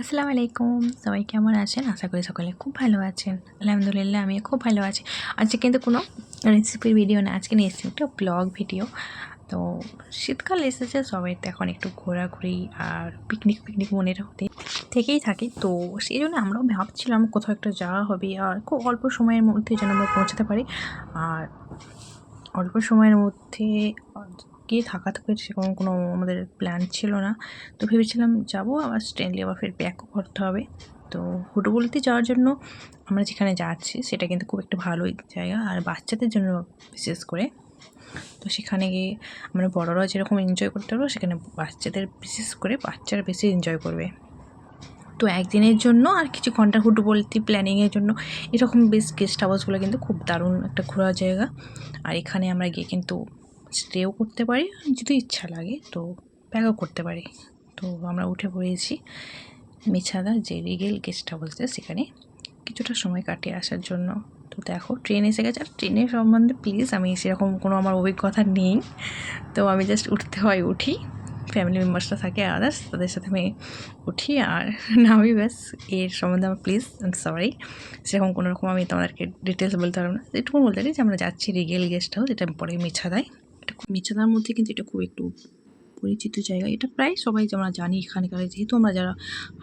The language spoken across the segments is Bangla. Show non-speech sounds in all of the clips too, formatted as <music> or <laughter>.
আসসালামু আলাইকুম, সবাই কেমন আছেন? আশা করি সকলে খুব ভালো আছেন। আলহামদুলিল্লাহ আমি খুব ভালো আছি। আজকে কিন্তু কোনো রেসিপির ভিডিও না, আজকে নিয়ে এসেছি একটা ব্লগ ভিডিও তো শীতকাল এসেছে, সবাই তো এখন একটু ঘোরাঘুরি আর পিকনিক পিকনিক মনের হতে থেকেই থাকে। তো সেই জন্য আমরাও ভাবছিলাম কোথাও একটা যাওয়া হবে আর খুব অল্প সময়ের মধ্যে যেন আমরা পৌঁছাতে পারি। আর অল্প সময়ের মধ্যে গিয়ে থাকা থেকে সেরকম কোনো আমাদের প্ল্যান ছিল না। তো ভেবেছিলাম যাব, আবার স্ট্রেনলি আবার ফের ব্যাকও করতে হবে। তো হুটুবুলিতে যাওয়ার জন্য আমরা যেখানে যাচ্ছি, সেটা কিন্তু খুব একটা ভালোই জায়গা। আর বাচ্চাদের জন্য বিশেষ করে। তো সেখানে গিয়ে আমরা বড়রাও যেরকম এনজয় করতে পারব, সেখানে বাচ্চাদের বিশেষ করে বাচ্চারা বেশি এনজয় করবে। তো একদিনের জন্য আর কিছু ঘণ্টা হুটু বলতে প্ল্যানিংয়ের জন্য, এরকম বেশ গেস্ট হাউসগুলো কিন্তু খুব দারুণ একটা ঘোরার জায়গা। আর এখানে আমরা গিয়ে কিন্তু স্টেও করতে পারি, যদি ইচ্ছা লাগে, তো ব্যাগও করতে পারি। তো আমরা উঠে পড়েছি মিছাদা, যে রিগেল গেস্ট হাউসে সেখানে কিছুটা সময় কাটিয়ে আসার জন্য। তো দেখো, ট্রেন এসে গেছে। আর ট্রেনের সম্বন্ধে প্লিজ আমি সেরকম কোনো আমার অভিজ্ঞতা নেই। তো আমি জাস্ট উঠতে হয় উঠি ফ্যামিলি মেম্বার্সরা থাকে আদার্স তাদের সাথে আমি উঠি। আর নামি ব্যাস, এর সম্বন্ধে আমার প্লিজ সরি সেরকম কোনো রকম আমি তোমাদেরকে ডিটেলস বলতে পারব না। এটুকু বলতে পারি যে আমরা যাচ্ছি রিগেল গেস্ট হাউস, এটা পরে মিছাদায়। এটা খুব মেছাদার মধ্যে কিন্তু এটা খুব একটু পরিচিত জায়গা। এটা প্রায় সবাই আমরা জানি এখানকার, যেহেতু আমরা যারা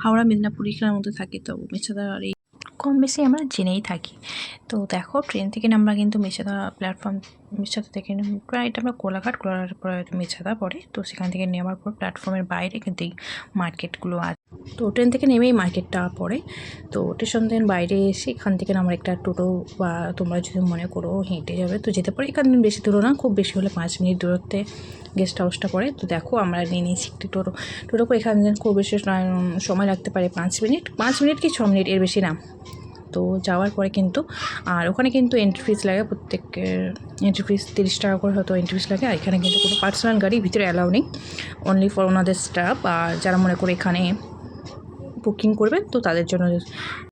হাওড়া, মেদিনীপুর এখানের মধ্যে থাকি, তো মেছাদার এই কম বেশি আমরা জেনেই থাকি। তো দেখো, ট্রেন থেকে আমরা কিন্তু মেছাদা প্ল্যাটফর্ম মেছাদা থেকে প্রায় এটা আমরা কোলাঘাট কোলাঘাট পরে মেছাদা পড়ে তো সেখান থেকে নেওয়ার পর প্ল্যাটফর্মের বাইরে কিন্তু এই মার্কেটগুলো আছে। তো ট্রেন থেকে নেমেই মার্কেটটা পড়ে। তো স্টেশন থেকে বাইরে এসে এখান থেকে আমরা একটা টোটো বা তোমরা যদি মনে করো হেঁটে যাবে, তো যেতে পারো। এখান বেশি দূর না, খুব বেশি হলে পাঁচ মিনিট দূরত্বে গেস্ট হাউসটা পড়ে। তো দেখো আমরা নিয়ে নিয়েছি একটি টোটো। টোটো এখান খুব বেশি সময় লাগতে পারে পাঁচ মিনিট। পাঁচ মিনিট কি ছ মিনিট? এর বেশি না। তো যাওয়ার পরে কিন্তু, আর ওখানে কিন্তু এন্ট্রি ফিস লাগে প্রত্যেকের এন্ট্রি ফিস তিরিশ টাকা করে হয়তো এন্ট্রি ফিস লাগে, আর এখানে কিন্তু কোনো পার্সোনাল গাড়ি ভিতরে অ্যালাউ নেই অনলি ফর ওনাদের স্টাফ আর যারা মনে করে এখানে বুকিং করবেন তো তাদের জন্য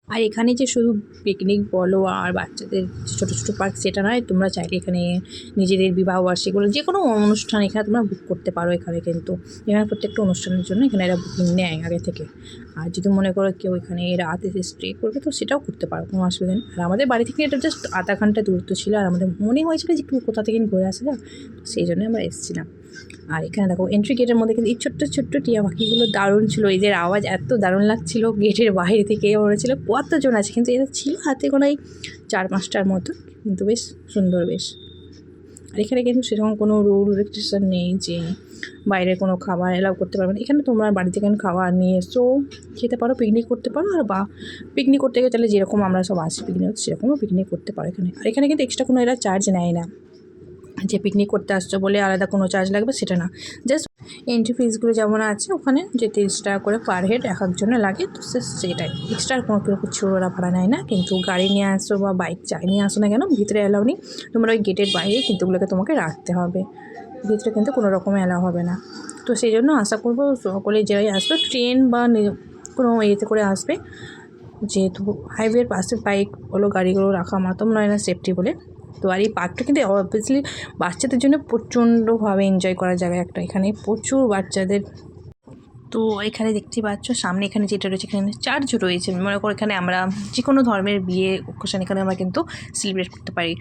আর এখানে যে শুধু পিকনিক বলো আর বাচ্চাদের ছোটো ছোটো পার্ক সেটা নয়, তোমরা চাইলে এখানে নিজেদের বিবাহ বার্ষিকগুলো যে কোনো অনুষ্ঠান এখানে তোমরা বুক করতে পারো এখানে কিন্তু। এখানে প্রত্যেকটা অনুষ্ঠানের জন্য এখানে এরা বুকিং নেয় আগে থেকে। আর যদি মনে করো কেউ এখানে রাত এসে স্টে করবে, তো সেটাও করতে পারো, কোনো অসুবিধা নেই। আর আমাদের বাড়ি থেকে এটা জাস্ট আধা ঘণ্টা দূরত্ব ছিল, আর আমাদের মনে হয়েছিল যে একটু কোথা থেকে ঘুরে আসা যাক, সেই জন্য আমরা এসেছিলাম। আর এখানে দেখো এন্ট্রি গেটের মধ্যে কিন্তু এই ছোট্ট ছোট্ট টিয়া পাখিগুলো দারুণ ছিল। এদের আওয়াজ এত দারুণ লাগছিল গেটের বাইরে থেকে মনে ছিল কতজন আছে, কিন্তু এটা ছিল হাতে গোনাই চার পাঁচটার মতো, কিন্তু বেশ সুন্দর বেশ। আর এখানে কিন্তু সেরকম কোনো রুল রেস্ট্রিকশন নেই যে বাইরে কোনো খাবার এলাও করতে পারবে না। এখানে তোমরা বাড়ি থেকে খাবার নিয়ে এসো, খেতে পারো পিকনিক করতে পারো, আর বা পিকনিক করতে গেলে তাহলে যেরকম আমরা সব আসি পিকনিক সেরকমও পিকনিক করতে পারো এখানে। আর এখানে কিন্তু এক্সট্রা কোনো এরা চার্জ নেয় না। যে পিকনিক করতে আসছো বলে আলাদা কোনো চার্জ লাগবে সেটা না। জাস্ট এন্ট্রি ফিসগুলো যেমন আছে, ওখানে যে তিরিশ টাকা করে পার হেড এক একজনে লাগে, তো সে সেটাই। এক্সট্রা কোনো কিছু ওরা ভাড়া নেয় না, কিন্তু গাড়ি নিয়ে আসো বা বাইক চাই নিয়ে আসো না কেন, ভিতরে অ্যালাউ নেই। তোমরা ওই গেটের বাইরে কিন্তু ওগুলোকে তোমাকে রাখতে হবে। ভিতরে কিন্তু কোনো রকমে অ্যালাউ হবে না। তো সেই জন্য আশা করব সকলে যারাই আসবে ট্রেন বা কোনো ইয়েতে করে আসবে। যেহেতু হাইওয়ের পাশে বাইক বলো, গাড়িগুলো রাখা মাতম নয় না সেফটি বলে। তো আর এই পার্কটা কিন্তু অবভিয়াসলি বাচ্চাদের জন্য প্রচণ্ডভাবে এনজয় করা জায়গা একটা। এখানে প্রচুর বাচ্চাদের। তো এখানে দেখতে পাচ্ছ, সামনে এখানে যেটা রয়েছে, এখানে চার্চ রয়েছে। মনে করো এখানে আমরা যে কোনো ধর্মের বিয়ে অকেশন এখানে আমরা কিন্তু সেলিব্রেট করতে পারি।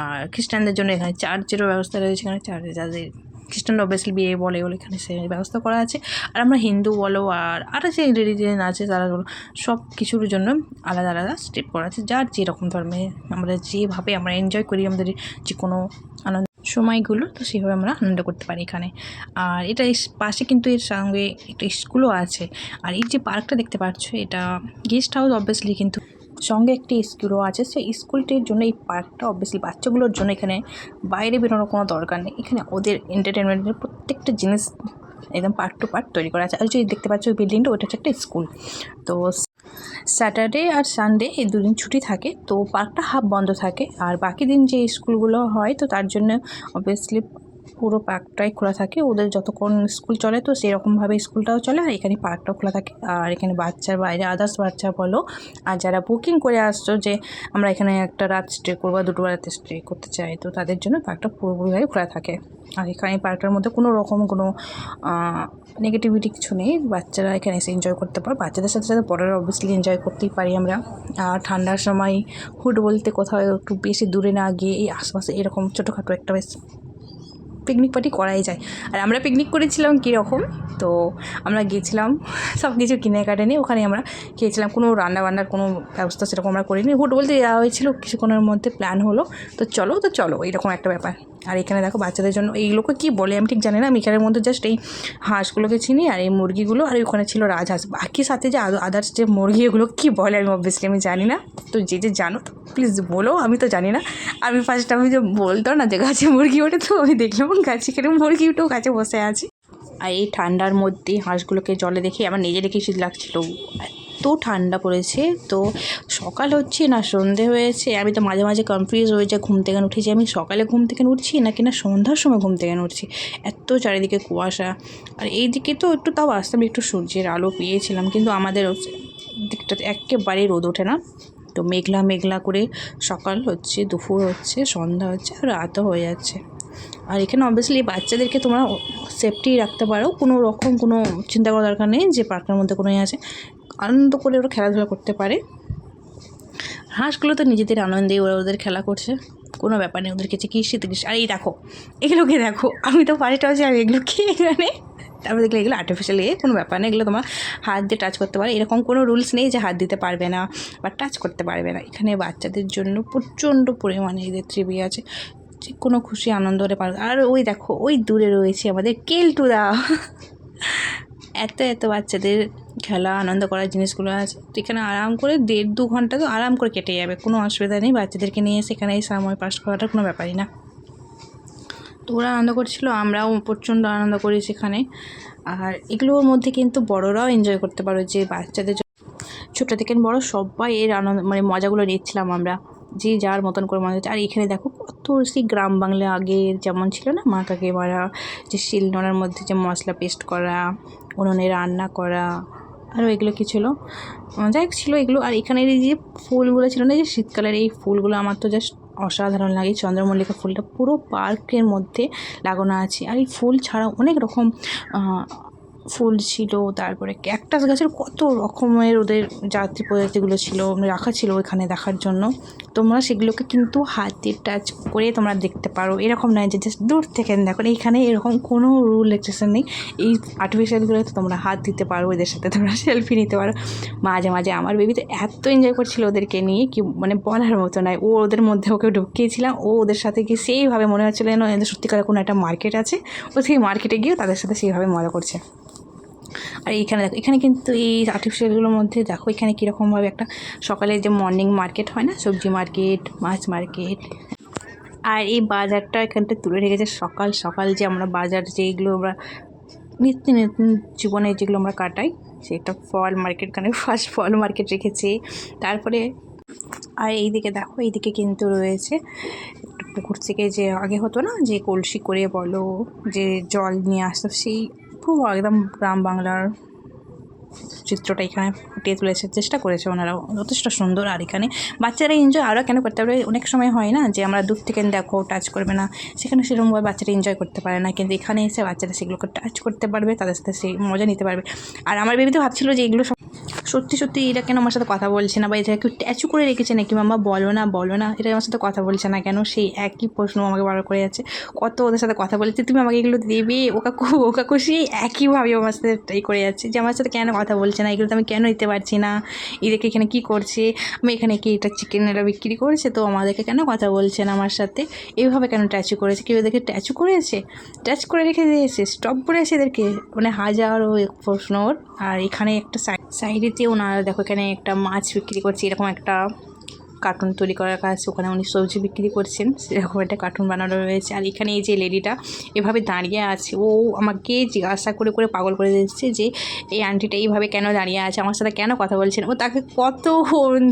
আর খ্রিস্টানদের জন্য এখানে চার্চেরও ব্যবস্থা রয়েছে, এখানে চার্চে যাদের খ্রিস্টান অবভিয়াসলি বিয়ে বলে বলে এখানে সে ব্যবস্থা করা আছে। আর আমরা হিন্দু বলো আর আরও যে রিলিজিয়ান আছে, তারা বলো, সব কিছুর জন্য আলাদা আলাদা স্টেপ করা আছে। যার যেরকম ধর্মে আমরা যেভাবে আমরা এনজয় করি আমাদের যে কোনো আনন্দ সময়গুলো, তো সেভাবে আমরা আনন্দ করতে পারি এখানে। আর এটা পাশে কিন্তু এর সঙ্গে একটা স্কুলও আছে। আর এই যে পার্কটা দেখতে পাচ্ছ, এটা গেস্ট হাউস অবভিয়াসলি কিন্তু সঙ্গে একটি স্কুলও আছে। সেই স্কুলটির জন্য এই পার্কটা অবভিয়াসলি বাচ্চাগুলোর জন্য এখানে বাইরে বেরোনোর কোনো দরকার নেই। এখানে ওদের এন্টারটেনমেন্টের প্রত্যেকটা জিনিস একদম পার্ট টু পার্ট তৈরি করা আছে। আর যদি দেখতে পাচ্ছ ওই বিল্ডিংটা ওটা হচ্ছে একটা স্কুল। তো স্যাটারডে আর সানডে এই দুদিন ছুটি থাকে। তো পার্কটা হাফ বন্ধ থাকে। আর বাকি দিন যে স্কুলগুলো হয়, তো তার জন্য অবভিয়াসলি পুরো পার্কটাই খোলা থাকে। ওদের যতক্ষণ স্কুল চলে তো সেরকমভাবে স্কুলটাও চলে আর এখানে পার্কটাও খোলা থাকে। আর এখানে বাচ্চার বাইরে আদার্স বাচ্চা বলো, আর যারা বুকিং করে আসছো যে আমরা এখানে একটা রাত স্টে করব দুটো রাতে স্টে করতে চাই, তো তাদের জন্য পার্কটা পুরোপুরিভাবে খোলা থাকে। আর এখানে পার্কটার মধ্যে কোনো রকম কোনো নেগেটিভিটি কিছু নেই। বাচ্চারা এখানে এসে এনজয় করতে পারে। বাচ্চাদের সাথে সাথে বড়রা অবভিয়াসলি এনজয় করতেই পারি আমরা। আর ঠান্ডার সময় হুট বলতে কোথাও একটু বেশি দূরে না গিয়ে এই আশপাশে এরকম ছোটোখাটো একটা বেশ পিকনিক পার্টি করাই যায়। আর আমরা পিকনিক করেছিলাম কীরকম? তো আমরা গিয়েছিলাম সব কিছু কিনে কাটে নিয়ে ওখানে আমরা খেয়েছিলাম। কোনো রান্না বান্নার কোনো ব্যবস্থা সেরকম আমরা করিনি। হুট বলতে যাওয়া হয়েছিল, কিছুক্ষণের মধ্যে প্ল্যান হলো। তো চলো তো চলো, এরকম একটা ব্যাপার। আর এখানে দেখো বাচ্চাদের জন্য এইগুলোকে কী বলে আমি ঠিক জানি না। আমি এখানের মধ্যে জাস্ট এই হাঁসগুলোকে চিনি আর এই মুরগিগুলো আর ওখানে ছিল রাজহাঁস। বাকি সাথে যে আদার্স যে মুরগি এগুলো কী বলে আমি অবভিয়াসলি আমি জানি না। তো যে যে জানো তো প্লিজ বলো, আমি তো জানি না। আমি ফার্স্ট আমি যে বলতো না যে গাছে মুরগি ওঠে, তো আমি দেখলাম গাছে কেরম মুরগি উঠেও গাছে বসে আছে। আর এই ঠান্ডার মধ্যে হাঁসগুলোকে জলে দেখে আমার নিজের শীত লাগছিল। এত ঠান্ডা পড়েছে, তো সকাল হচ্ছে না, সন্ধে হয়েছে, আমি তো মাঝে মাঝে কনফিউজ হয়ে যাই, ঘুম থেকে উঠেছি, আমি সকালে ঘুম থেকে উঠছি নাকি না সন্ধ্যার সময় ঘুম থেকে উঠছি? এত চারিদিকে কুয়াশা, আর এই দিকে তো একটু তাও আসতাম, একটু সূর্যের আলো পেয়েছিলাম, কিন্তু আমাদের দিকটাতে একেবারেই রোদ ওঠে না। তো মেঘলা মেঘলা করে সকাল হচ্ছে, দুপুর হচ্ছে, সন্ধ্যা হচ্ছে, আর রাতও হয়ে যাচ্ছে। আর এখানে অবভিয়াসলি বাচ্চাদেরকে তোমরা সেফটি রাখতে পারো, কোনো রকম কোনো চিন্তা করার দরকার নেই, যে পার্কের মধ্যে কোনো ইয়ে আছে। আনন্দ করে ওরা খেলাধুলা করতে পারে। হাঁসগুলো তো নিজেদের আনন্দেই ওরা ওদের খেলা করছে। কোনো ব্যাপার নেই, ওদেরকে চিকিৎসা চিকিৎসা আর এই দেখো, এগুলোকে দেখো। আমি তো পারিটা হচ্ছে আর এগুলো কি এখানে। তারপর দেখলে এগুলো আর্টিফিশিয়াল এ, কোনো ব্যাপার নেই, এগুলো তোমার হাত দিয়ে টাচ করতে পারে। এরকম কোনো রুলস নেই যে হাত দিতে পারবে না বা টাচ করতে পারবে না। এখানে বাচ্চাদের জন্য প্রচণ্ড পরিমাণে এদের ত্রিবি আছে। যে কোনো খুশি, আনন্দ হতে পারবে। আর ওই দেখো, ওই দূরে রয়েছে আমাদের কেলটুদা। এত এত বাচ্চাদের খেলা, আনন্দ করার জিনিসগুলো আছে। তো এখানে আরাম করে দেড় দু ঘণ্টা তো আরাম করে কেটে যাবে, কোনো অসুবিধা নেই। বাচ্চাদেরকে নিয়ে সেখানে এই সময় পাস করাটা কোনো ব্যাপারই না। তো ওরা আনন্দ করছিল, আমরাও প্রচণ্ড আনন্দ করি সেখানে। আর এগুলোর মধ্যে কিন্তু বড়রাও এনজয় করতে পারো, যে বাচ্চাদের ছোটো থেকে বড় সবাই এর আনন্দ মানে মজাগুলো নিচ্ছিলাম আমরা, যে যার মতন করে মজা আর এখানে দেখো কত সেই গ্রাম বাংলা আগে যেমন ছিল না, মা কাকে মারা যে শিলনোড়ার মধ্যে যে মশলা পেস্ট করা, উনুনে রান্না করা আরও এগুলো কী ছিল? যাই ছিল এগুলো। আর এখানের এই যে ফুলগুলো ছিল না যে শীতকালের এই ফুলগুলো, আমার তো জাস্ট অসাধারণ লাগে। চন্দ্রমল্লিকা ফুলটা পুরো পার্কের মধ্যে লাগানো আছে। আর এই ফুল ছাড়াও অনেক রকম ফুল ছিল, তারপরে ক্যাকটাস গাছের কত রকমের ওদের জাতি প্রজাতিগুলো ছিল, রাখা ছিল ওইখানে দেখার জন্য। তোমরা সেগুলোকে কিন্তু হাতে টাচ করে তোমরা দেখতে পারো। এরকম নয় যে জাস্ট দূর থেকে দেখো, এইখানে এরকম কোনো রুল রেস্ট্রিকশন নেই। এই আর্টিফিশিয়ালগুলোতে তোমরা হাত দিতে পারো এদের সাথে তোমরা <laughs> সেলফি নিতে পারো। মাঝে মাঝে আমার বেবি তো এত এনজয় করছিল ওদেরকে নিয়ে, কি মানে বলার মতো নয়। ও ওদের মধ্যে ওকে ঢুকিয়েছিলাম, ও ওদের সাথে গিয়ে সেইভাবে মনে হচ্ছিল যেন এদের সত্যিকারে কোনো একটা মার্কেট আছে। ও সেই মার্কেটে গিয়েও তাদের সাথে সেইভাবে মজা করছে। আর এইখানে দেখো, এখানে কিন্তু এই আর্টিফিশিয়ালগুলোর মধ্যে দেখো, এখানে কীরকমভাবে একটা সকালে যে মর্নিং মার্কেট হয় না, সবজি মার্কেট মাছ মার্কেট আর এই বাজারটা এখানটা তুলে রেখেছে সকাল সকাল যে আমরা বাজার যেগুলো আমরা নিত্য নতুন জীবনে যেগুলো আমরা কাটাই সেটা ফল মার্কেট কানে ফার্স্ট ফল মার্কেট রেখেছে। তারপরে আর এইদিকে দেখো, এইদিকে কিন্তু রয়েছে পুকুর থেকে যে আগে হতো না, যে কলসি করে বলো, যে জল নিয়ে আসতো, সেই খুব একদম গ্রাম বাংলার চিত্রটা এখানে ফুটিয়ে তুলেছে, চেষ্টা করেছে ওনারাও, যথেষ্ট সুন্দর আর এখানে। বাচ্চারা এনজয় আরও কেন করতে পারে অনেক সময় হয় না যে আমরা দূর থেকে দেখো টাচ করবে না। সেখানে সেরকমভাবে বাচ্চারা এনজয় করতে পারে না। কিন্তু এখানে এসে বাচ্চারা সেগুলোকে টাচ করতে পারবে, তাদের সাথে সেই মজা নিতে পারবে। আর আমার বেবি তো ভাবছিলো যে এগুলো সত্যি সত্যি এরা কেন আমার সাথে কথা বলছে না? বা এটা একটু ট্যাচু করে রেখেছে নাকি? মাম্মা, বলো না বলো না। এটা আমার সাথে কথা বলছে না কেন? সেই একই প্রশ্ন আমাকে বার করে যাচ্ছে। কত ওদের সাথে কথা বলেছে? তুমি আমাকে এগুলো দেবে? ও কাকু ও কাকু সেই একইভাবে আমার সাথে করে যাচ্ছে যে আমার সাথে কেন কথা বলছে না, এগুলো তো আমি কেন দিতে পারছি না? এদেরকে এখানে কি করছে? আমি এখানে কি এটা চিকেন এরা বিক্রি করেছে? তো আমাদেরকে কেন কথা বলছে না আমার সাথে? এইভাবে কেন ট্যাচু করেছে? কেউ এদেরকে ট্যাচু করেছে? ট্যাচ করে রেখে দিয়েছে স্টপ করেছে এদেরকে? মানে হাজার ও প্রশ্ন ওর। আর এখানে একটা সাইড সাইডেতে ওনারা দেখো এখানে একটা মাছ বিক্রি করছে, এরকম একটা কার্টুন তৈরি করার কাজ ওখানে উনি সবজি বিক্রি করছেন, সেরকম একটা কার্টুন বানানো রয়েছে। আর এখানে এই যে লেডিটা এভাবে দাঁড়িয়ে আছে, ও আমাকে জিজ্ঞাসা করে করে পাগল করে দিচ্ছে যে, এই আন্টিটা এইভাবে কেন দাঁড়িয়ে আছে? আমার সাথে কেন কথা বলছে না? ও তাকে কত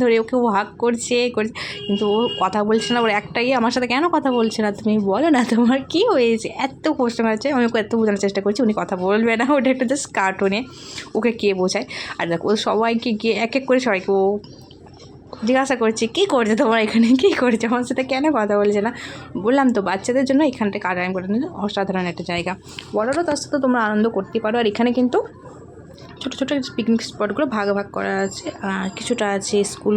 ধরে ওকে ও ভাগ করছে করছে, কিন্তু ও কথা বলছে না, ওর একটাই আমার সাথে কেন কথা বলছে না? তুমি বলো না, তোমার কি হয়েছে? এত কোশ্চেন আছে আমি ওকে এত বোঝানোর চেষ্টা করছি, উনি কথা বলবে না, ওটা একটা জাস্ট কার্টুনে ওকে কে বোঝায়। আর দেখো, ও সবাইকে গিয়ে এক এক করে সবাইকে ও জিজ্ঞাসা করছি, কী করছে তোমার এখানে? কী করছে? আমার সাথে কেন কথা বলছে না? বললাম, তো বাচ্চাদের জন্য এখানটা কাটান করে অসাধারণ একটা জায়গা। বড়রা তার সাথে তোমরা আনন্দ করতে পারো। আর এখানে কিন্তু ছোটো ছোটো পিকনিক স্পটগুলো ভাগ ভাগ করা আছে। কিছুটা আছে স্কুল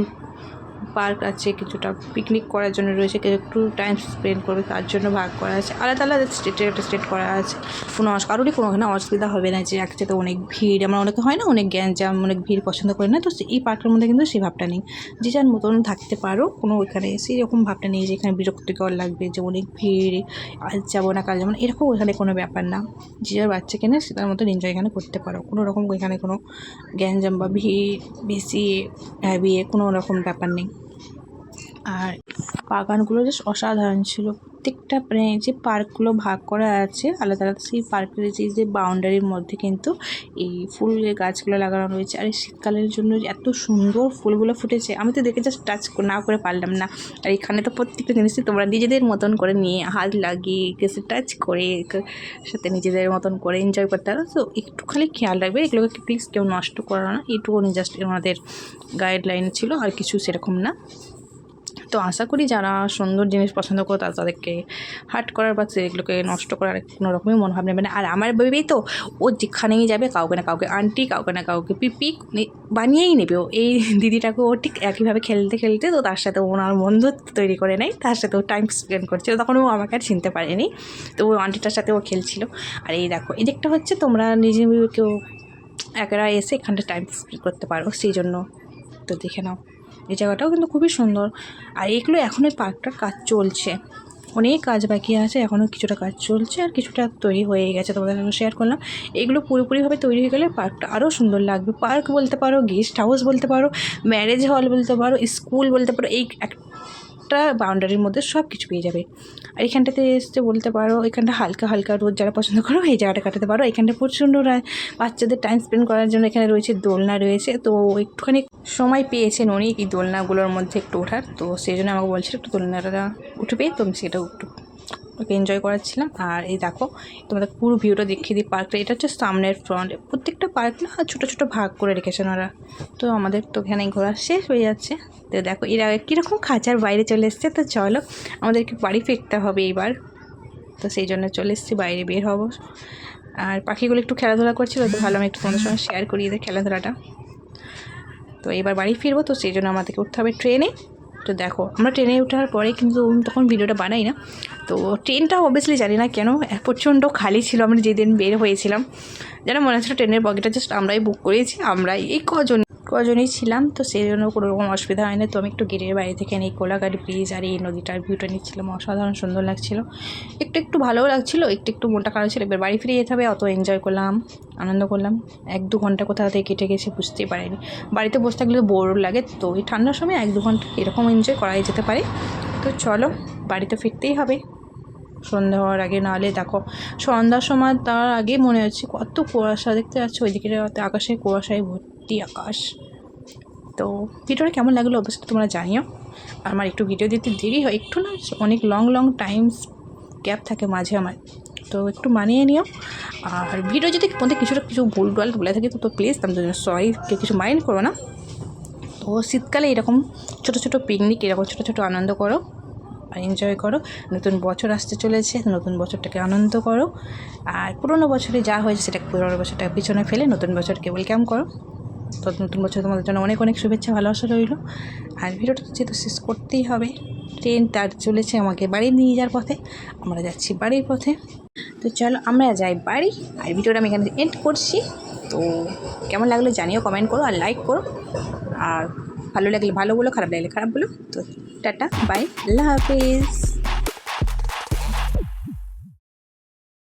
পার্ক আছে, কিছুটা পিকনিক করার জন্য রয়েছে, কেউ একটু টাইম স্পেন্ড করবে, তার জন্য ভাগ করা আছে। আলাদা আলাদা স্টেটে একটা স্টেট করা আছে। কোনো কারোরই কোনো ওখানে অসুবিধা হবে না যে একসাথে অনেক ভিড়, আমার অনেকে হয় না, অনেক গ্যাঞ্জাম, অনেক ভিড় পছন্দ করে না, তো এই পার্কের মধ্যে কিন্তু সেই ভাবটা নেই। যে যার মতন থাকতে পারো, কোনো ওইখানে সেই রকম ভাবটা নেই যে এখানে বিরক্তিকর লাগবে, যে অনেক ভিড়, আজ যাব না, কাল যাব না, এরকম ওখানে কোনো ব্যাপার না। যে যার বাচ্চাকে নিয়ে সে তার মতন এনজয় এখানে করতে পারো। কোনো রকম এখানে কোনো গ্যাঞ্জাম বা ভিড়, বেশি হ্যাভি কোনো রকম ব্যাপার নেই। আর বাগানগুলো বেশ অসাধারণ ছিল। প্রত্যেকটা মানে যে পার্কগুলো ভাগ করা আছে, আলাদা আলাদা সেই পার্কের যে যে বাউন্ডারির মধ্যে কিন্তু এই ফুলের গাছগুলো লাগানো রয়েছে। আর এই শীতকালের জন্য এত সুন্দর ফুলগুলো ফুটেছে, আমি তো দেখে জাস্ট টাচ না করে পারলাম না। আর এখানে তো প্রত্যেকটা জিনিসই তোমরা নিজেদের মতন করে নিয়ে হাত লাগিয়ে গেছে টাচ করে সাথে নিজেদের মতন করে এনজয় করতে পারো। তো একটু খালি খেয়াল রাখবে, এগুলোকে প্লিজ কেউ নষ্ট করো না। এইটুকুনি জাস্ট আমাদের গাইডলাইন ছিল, আর কিছু সেরকম না। তো আশা করি যারা সুন্দর জিনিস পছন্দ করো তারা তাদেরকে হার্ট করার বা সেগুলোকে নষ্ট করার কোনো রকমই মনোভাব নেবে না। আর আমার বেবি তো ও যেখানেই যাবে কাউকে না কাউকে আন্টি কাউকে না কাউকে পিপি বানিয়েই নেবে। ও এই দিদিটাকে ও ঠিক একইভাবে খেলতে খেলতে তো তার সাথে ওনার বন্ধুত্ব তৈরি করে নেয়, তার সাথে ও টাইম স্পেন্ড করছিল। তখন ও আমাকে আর চিনতে পারেনি। তো ও আন্টিটার সাথে ও খেলছিল। আর এই দেখো, এই দিকটা হচ্ছে তোমরা নিজে কেউ একেরা এসে এখানটা টাইম স্পেন্ড করতে পারো। সেই জন্য তো দেখে নাও। এই জায়গাটাও কিন্তু খুবই সুন্দর। আর এগুলো এখনও পার্কটার কাজ চলছে। অনেক কাজ বাকি আছে, এখনও কিছুটা কাজ চলছে আর কিছুটা তৈরি হয়ে গেছে তোমাদের সঙ্গে শেয়ার করলাম। এগুলো পুরোপুরিভাবে তৈরি হয়ে গেলে পার্কটা আরও সুন্দর লাগবে। পার্ক বলতে পারো, গেস্ট হাউস বলতে পারো, ম্যারেজ হল বলতে পারো, স্কুল বলতে পারো, এই একটা বাউন্ডারির মধ্যে সব কিছু পেয়ে যাবে। আর এখানটাতে এসে বলতে পারো, এখানটা হালকা হালকা রোদ যারা পছন্দ করো, এই জায়গাটা কাটাতে পারো। এখানটা প্রচণ্ড বাচ্চাদের টাইম স্পেন্ড করার জন্য এখানে রয়েছে দোলনা রয়েছে। তো একটুখানি সময় পেয়েছেন উনি এই দোলনাগুলোর মধ্যে একটু ওঠার। তো সেই জন্য আমাকে বলছিল একটু দোলনাটা উঠবে, তো আমি সেটা একটু ওকে এনজয় করাচ্ছিলাম। আর এই দেখো, তোমাদের পুরো ভিউটা দেখিয়ে দিই পার্কটা এটা হচ্ছে সামনের ফ্রন্ট প্রত্যেকটা পার্ক না ছোটো ছোটো ভাগ করে রেখেছেন ওরা তো আমাদের তো এখানে ঘোরা শেষ হয়ে যাচ্ছে। তো দেখো, এরা কীরকম খাঁচার বাইরে চলে এসছে, তো চলো আমাদেরকে বাড়ি ফিরতে হবে এবার তো সেই জন্য চলে এসেছি, বাইরে বের হব। আর পাখিগুলো একটু খেলাধুলা করছিল, তো ভালো আমি একটু তোমাদের সঙ্গে শেয়ার করি এদের খেলাধুলাটা। তো এবার বাড়ি ফিরবো, তো সেই জন্য আমাদেরকে উঠতে হবে ট্রেনে তো দেখো, আমরা ট্রেনে ওঠার পরে কিন্তু তখন ভিডিওটা বানাই না। তো ট্রেনটা অবভিয়াসলি জানি না কেন প্রচণ্ড খালি ছিল, আমরা যেদিন বের হয়েছিলাম। যেন মনে হচ্ছিল ট্রেনের বগিটা জাস্ট আমরাই বুক করেছি, আমরাই, এই কজন কজনই ছিলাম, তো সেই জন্য কোনো রকম অসুবিধা হয় না তো আমি একটু গেটের বাইরে থেকে এই কোলাঘাট ব্রিজ আর এই নদীটার ভিউটা নিচ্ছিলাম। অসাধারণ সুন্দর লাগছিল। একটু একটু ভালোও লাগছিল, একটু একটু মনটা খারাপ ছিল। এবার বাড়ি ফিরে যেতে হবে, অত এনজয় করলাম, আনন্দ করলাম। এক দু ঘণ্টা কোথাও থেকে কেটে গেছে, বুঝতেই পারিনি। বাড়িতে বসে থাকলে বোর লাগে, তো এই ঠান্ডার সময় এক দু ঘণ্টা এরকম এনজয় করাই যেতে পারে। তো চলো, বাড়িতে ফিরতেই হবে। সন্ধ্যা হওয়ার আগে নাহলে দেখো, সন্ধ্যার সময় তার আগে মনে হচ্ছে কত কুয়াশা, দেখতে পাচ্ছ? ওইদিকে আকাশে কুয়াশায় ভর্তি। আকাশ। তো ভিডিওটা কেমন লাগল অবশ্যই তোমরা জানিও। আমার একটু ভিডিও দিতে দেরি হয়, একটু না অনেক লং লং টাইমস গ্যাপ থাকে মাঝে আমার। তো একটু মানিয়ে নিও। আর ভিডিও যদি মধ্যে কিছুটা কিছু ভুল ভালো বলে থাকে, তো তো প্লিজ তার জন্য সরি কেউ কিছু মাইন্ড করো না। তো শীতকালে এরকম ছোটো ছোটো পিকনিক এরকম ছোটো ছোটো আনন্দ করো আর এনজয় করো। নতুন বছর আসতে চলেছে, নতুন বছরটাকে আনন্দ করো। আর পুরোনো বছরে যা হয়েছে, সেটাকে পুরোনো বছরটাকে পিছনে ফেলে নতুন বছরকে ওয়েলকাম করো। তো নতুন বছর তোমাদের জন্য অনেক অনেক শুভেচ্ছা, ভালোবাসা রইল। আর ভিডিওটা তো যেহেতু শেষ করতেই হবে ট্রেন তার চলেছে আমাকে বাড়ি নিয়ে যাওয়ার পথে, আমরা যাচ্ছি বাড়ির পথে। তো চলো আমরা যাই বাড়ি, আর ভিডিওটা আমি এখানে এন্ড করছি। তো কেমন লাগল জানিও কমেন্ট করো আর লাইক করো। আর ভালো লাগলে ভালো বলো, খারাপ লাগলে খারাপ বলো। তো টাটা বাই আল্লাহ হাফিজ।